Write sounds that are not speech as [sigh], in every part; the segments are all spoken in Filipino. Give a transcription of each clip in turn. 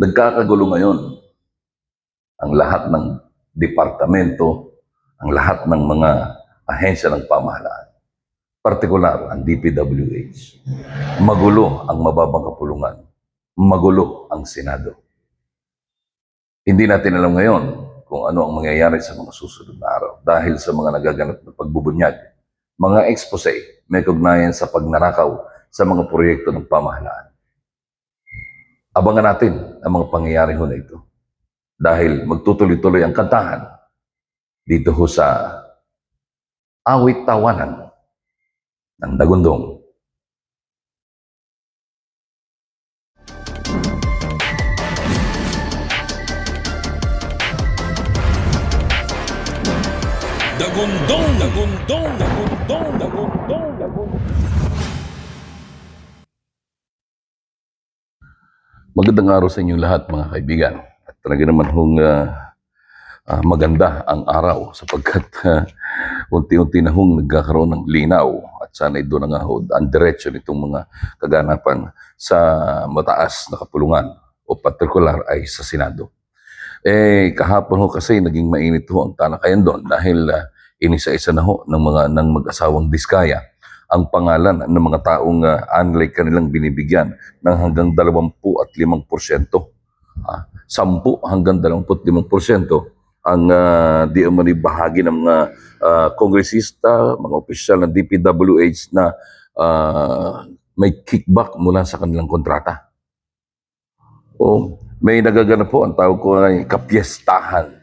Nagkakagulo ngayon ang lahat ng departamento, ang lahat ng mga ahensya ng pamahalaan. Partikular ang DPWH. Magulo ang mababang kapulungan. Magulo ang Senado. Hindi natin alam ngayon kung ano ang mangyayari sa mga susunod na araw dahil sa mga nagaganap na pagbubunyag, mga expose may kugnayan sa pagnanakaw sa mga proyekto ng pamahalaan. Abangan natin ang mga pangyayari ho na ito. Dahil magtutuloy-tuloy ang kantahan dito ho sa awit tawanan ng Dagundong. Dagundong, dagundong, dagundong, dagundong, dagundong. Magandang araw sa inyong lahat mga kaibigan. At talaga naman hong ah, ah, maganda ang araw sapagkat [laughs] ah, unti-unti na hong nagkakaroon ng linaw at sana doon na nga ho ang diretsyo nitong mga kaganapan sa mataas na kapulungan o partikular ay sa Senado. Eh, kahapon ho kasi naging mainit ho ang talakayan doon dahil ah, inisa-isa na ho ng mga ng mag-asawang diskaya ang pangalan ng mga taong uh, unlike kanilang binibigyan ng hanggang 20 at 5%. Ah, 10 hanggang 25% ang uh, di umani bahagi ng mga ah, kongresista, mga opisyal ng DPWH na ah, may kickback mula sa kanilang kontrata. O may nagaganap po, ang tawag ko ay kapiestahan.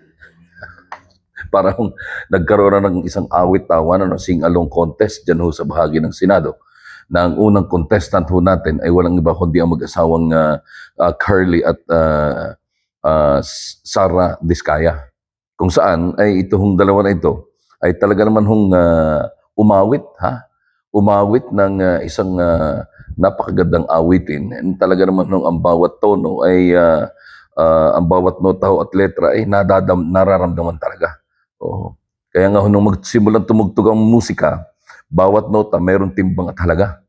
[laughs] Parang nagkaroon na ng isang awit-tawanan o sing-along contest dyan ho sa bahagi ng Senado na ang unang contestant ho natin ay walang iba kundi ang mag-asawang ah, ah, Curly at ah, ah, Sara Diskaya. Kung saan ay ito hong dalawa na ito ay talaga naman hong ah, umawit ha umawit ng ah, isang ah, napakagandang awitin and talaga naman nung ang bawat tono ay ah, ah, ang bawat nota at letra ay nadadam, nararamdaman talaga. Oo. Kaya nga nung magsimulang tumugtog ang musika, bawat nota mayroong timbang at halaga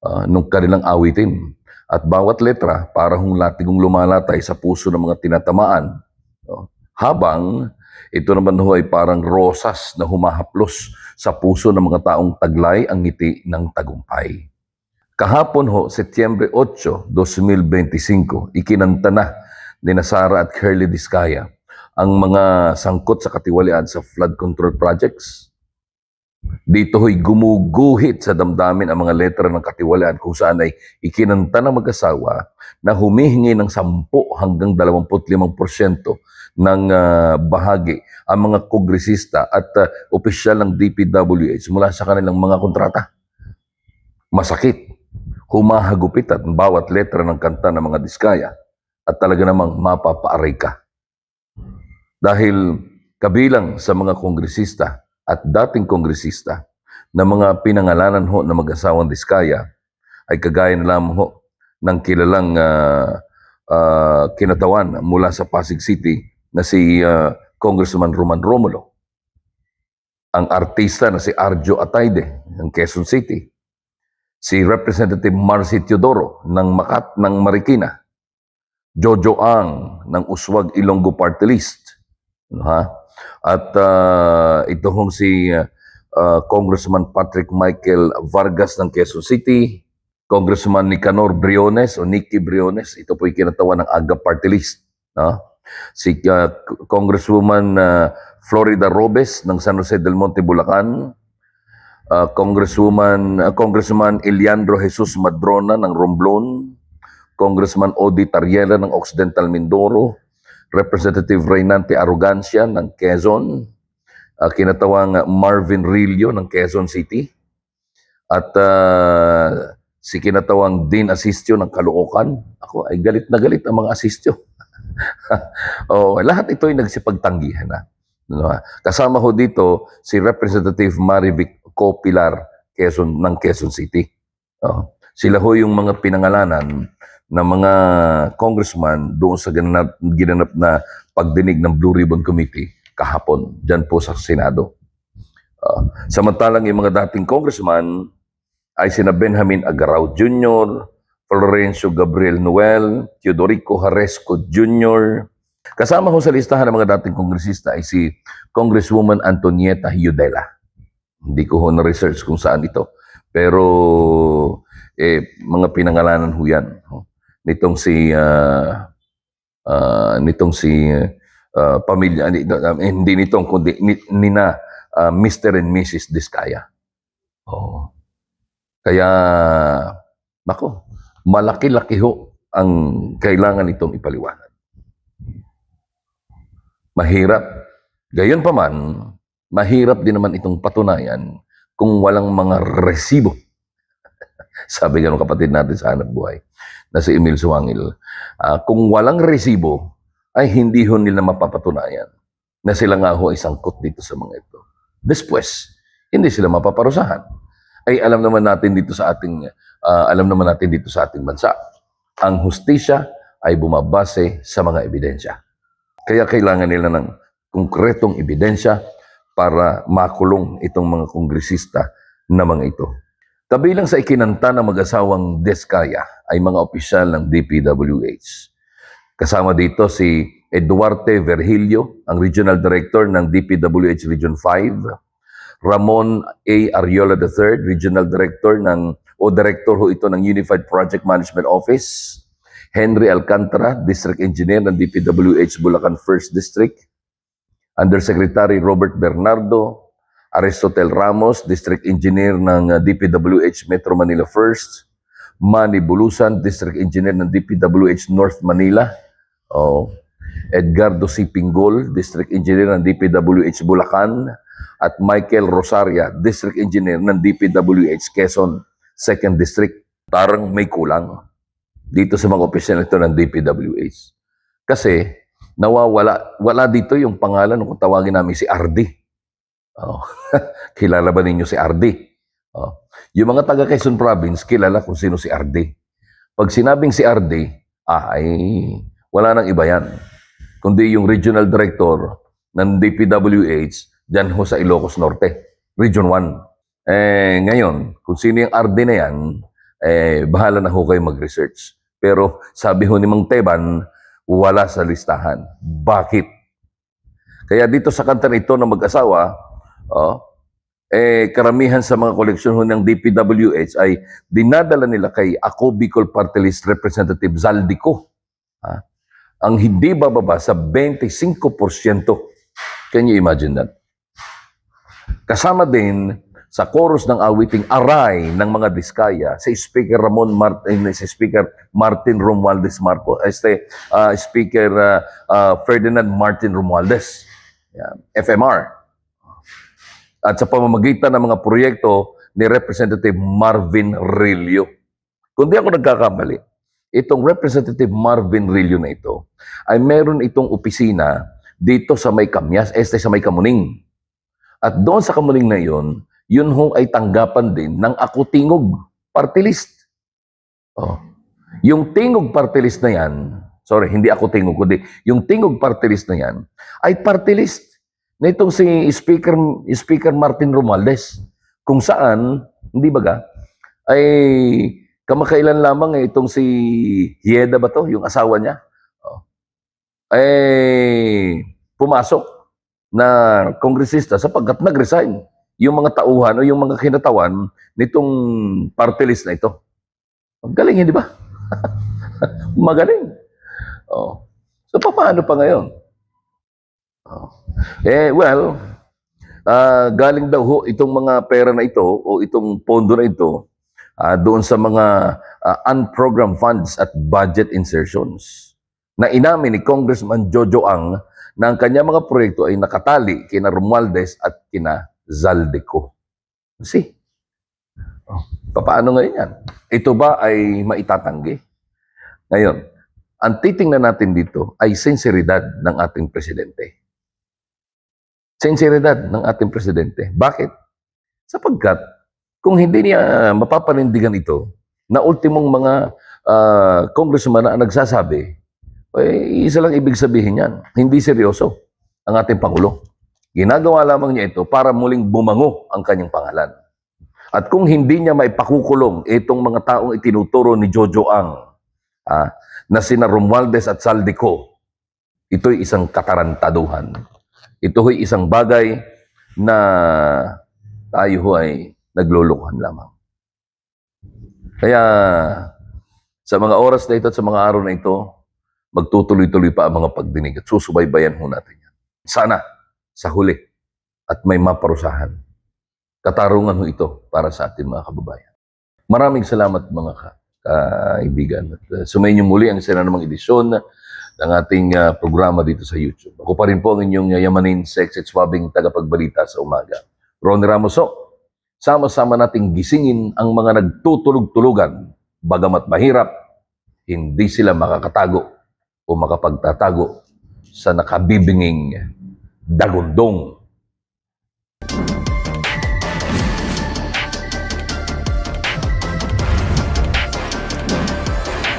ah, nung kanilang awitin. At bawat letra, para hong latigong lumalatay sa puso ng mga tinatamaan. No? Habang ito naman ho ay parang rosas na humahaplos sa puso ng mga taong taglay ang ngiti ng tagumpay. Kahapon ho, Setyembre 8, 2025, ikinanta na ni Nasara at Curly Diskaya ang mga sangkot sa katiwalian sa flood control projects. Dito ho'y gumuguhit sa damdamin ang mga letra ng katiwalian kung saan ay ikinanta ng mag-asawa na humihingi ng 10 hanggang 25% ng ah, bahagi ang mga kongresista at ah, opisyal ng DPWH mula sa kanilang mga kontrata. Masakit, humahagupit at bawat letra ng kanta ng mga diskaya at talaga namang mapapaaray ka. Dahil kabilang sa mga kongresista at dating kongresista na mga pinangalanan ho ng mag-asawang diskaya ay kagaya na lamang ho ng kilalang ah, ah, kinatawan mula sa Pasig City na si ah, Congressman Roman Romulo. Ang artista na si Arjo Atayde ng Quezon City. Si Representative Marcy Teodoro ng Makat ng Marikina. Jojo Ang ng Uswag Ilonggo Party List. Ha? At ah, ito hong si ah, Congressman Patrick Michael Vargas ng Quezon City, Congressman Nicanor Briones o Nicky Briones, ito po kinatawa ng AGA Party List. No? Si ah, Congresswoman ah, Florida Robes ng San Jose del Monte, Bulacan, ah, Congresswoman ah, Congressman Eliandro Jesus Madrona ng Romblon, Congressman Odi Tariela ng Occidental Mindoro, Representative Reynante Arrogancia ng Quezon, ah, kinatawang ah, Marvin Rillo ng Quezon City, at ah, si kinatawang Dean Asistio ng Caloocan. Ako ay galit na galit ang mga Asistio. [laughs] oh, lahat ito ay nagsipagtanggihan na. Ano, ha? Kasama ho dito si Representative Marivic Copilar Quezon, ng Quezon City. Oh, sila ho yung mga pinangalanan ng mga congressman doon sa ginanap, ginanap na pagdinig ng Blue Ribbon Committee kahapon, dyan po sa Senado. Ah, samantalang yung mga dating congressman ay sina Benjamin Agaraw Jr., Florencio Gabriel Noel, Teodorico Haresco Jr. Kasama ho sa listahan ng mga dating kongresista ay si Congresswoman Antonieta Hiudela. Hindi ko ho na-research kung saan ito. Pero eh, mga pinangalanan ho yan. Nitong si ah, ah, nitong si ah, pamilya ni- ah, hindi nitong kundi ni, nina ah, Mr. and Mrs. Diskaya. Oh. Kaya nako, malaki-laki ho ang kailangan itong ipaliwanag. Mahirap. Gayon pa man, mahirap din naman itong patunayan kung walang mga resibo. [laughs] Sabi ng kapatid natin sa hanap buhay na si Emil Suwangil, ah, kung walang resibo, ay hindi ho nila mapapatunayan na sila nga ho ay sangkot dito sa mga ito. Después, hindi sila mapaparusahan. Ay alam naman natin dito sa ating ah, alam naman natin dito sa ating bansa, ang hustisya ay bumabase sa mga ebidensya. Kaya kailangan nila ng konkretong ebidensya para makulong itong mga kongresista na mga ito. Kabilang sa ikinanta ng mag-asawang Deskaya ay mga opisyal ng DPWH. Kasama dito si Eduarte Vergilio, ang Regional Director ng DPWH Region 5, Ramon A. Ariola III, Regional Director ng o Director ho ito ng Unified Project Management Office, Henry Alcantara, District Engineer ng DPWH Bulacan 1st District, Undersecretary Robert Bernardo, Aristotel Ramos, District Engineer ng uh, DPWH Metro Manila 1st, Manny Bulusan, District Engineer ng DPWH North Manila, oh, Edgardo C. Pinggol, District Engineer ng DPWH Bulacan, at Michael Rosaria, District Engineer ng DPWH Quezon 2nd District. Parang may kulang dito sa mga opisyal ito ng DPWH. Kasi nawawala, wala dito yung pangalan kung tawagin namin si RD. Oh. [laughs] kilala ba ninyo si RD? Oh. Yung mga taga Quezon Province, kilala kung sino si RD. Pag sinabing si RD, ah, ay wala nang iba yan. Kundi yung Regional Director ng DPWH dyan ho sa Ilocos Norte, Region 1. Eh, ngayon, kung sino yung RD na yan, eh, bahala na ho kayo mag-research. Pero sabi ho ni Mang Teban, wala sa listahan. Bakit? Kaya dito sa kanta na ito ng mag-asawa, oh, eh, karamihan sa mga koleksyon ng DPWH ay dinadala nila kay Ako Bicol Party List Representative Zaldico. Ha? Ang hindi bababa sa 25%. Can you imagine that? Kasama din sa chorus ng awiting Aray ng mga Diskaya si Speaker Ramon Martin si Speaker Martin Romualdez Marco este ah, Speaker ah, ah, Ferdinand Martin Romualdez Yan, FMR at sa pamamagitan ng mga proyekto ni Representative Marvin Rillo. Kung di ako nagkakamali, itong Representative Marvin Rillo na ito ay meron itong opisina dito sa may Kamyas, este sa may Kamuning. At doon sa Kamuning na yon, yun ho ay tanggapan din ng Ako Tingog Party List. Oh. Yung Tingog Party List na yan, sorry, hindi Ako Tingog, kundi yung Tingog Party List na yan, ay party list na itong si Speaker, Speaker Martin Romualdez. Kung saan, hindi ba ga, ay kamakailan lamang eh, itong si Hieda ba to, yung asawa niya, oh, ay pumasok na kongresista sapagkat nag-resign yung mga tauhan o yung mga kinatawan nitong party list na ito. Ang galing, hindi ba? [laughs] Magaling. Oh. So, paano pa ngayon? Oh. Eh, well, ah, galing daw ho itong mga pera na ito o itong pondo na ito ah, doon sa mga ah, unprogrammed funds at budget insertions na inamin ni Congressman Jojo Ang na ang kanya mga proyekto ay nakatali kina Romualdez at kina Zaldeco. See? Oh, paano ngayon yan? Ito ba ay maitatanggi? Ngayon, ang titingnan natin dito ay sinseridad ng ating presidente. Sinseridad ng ating presidente. Bakit? Sapagkat kung hindi niya mapapanindigan ito, na ultimong mga ah, congressman na nagsasabi, eh, isa lang ibig sabihin yan. Hindi seryoso ang ating Pangulo. Ginagawa lamang niya ito para muling bumango ang kanyang pangalan. At kung hindi niya maipakukulong itong mga taong itinuturo ni Jojo Ang ah, na sina Romualdez at Saldico, ito'y isang katarantaduhan. Ito'y isang bagay na tayo ho ay naglulukuhan lamang. Kaya sa mga oras na ito at sa mga araw na ito, magtutuloy-tuloy pa ang mga pagdinig at susubaybayan ho natin yan. Sana sa huli at may maparusahan. Katarungan ho ito para sa ating mga kababayan. Maraming salamat mga ka- kaibigan. At uh, sumayin niyo muli ang isa na namang edisyon ng ating uh, programa dito sa YouTube. Ako pa rin po ang inyong yamanin, sex at swabbing tagapagbalita sa umaga. Ronnie Ramoso, sama-sama nating gisingin ang mga nagtutulog-tulugan. Bagamat mahirap, hindi sila makakatago o makapagtatago sa nakabibinging dagundong.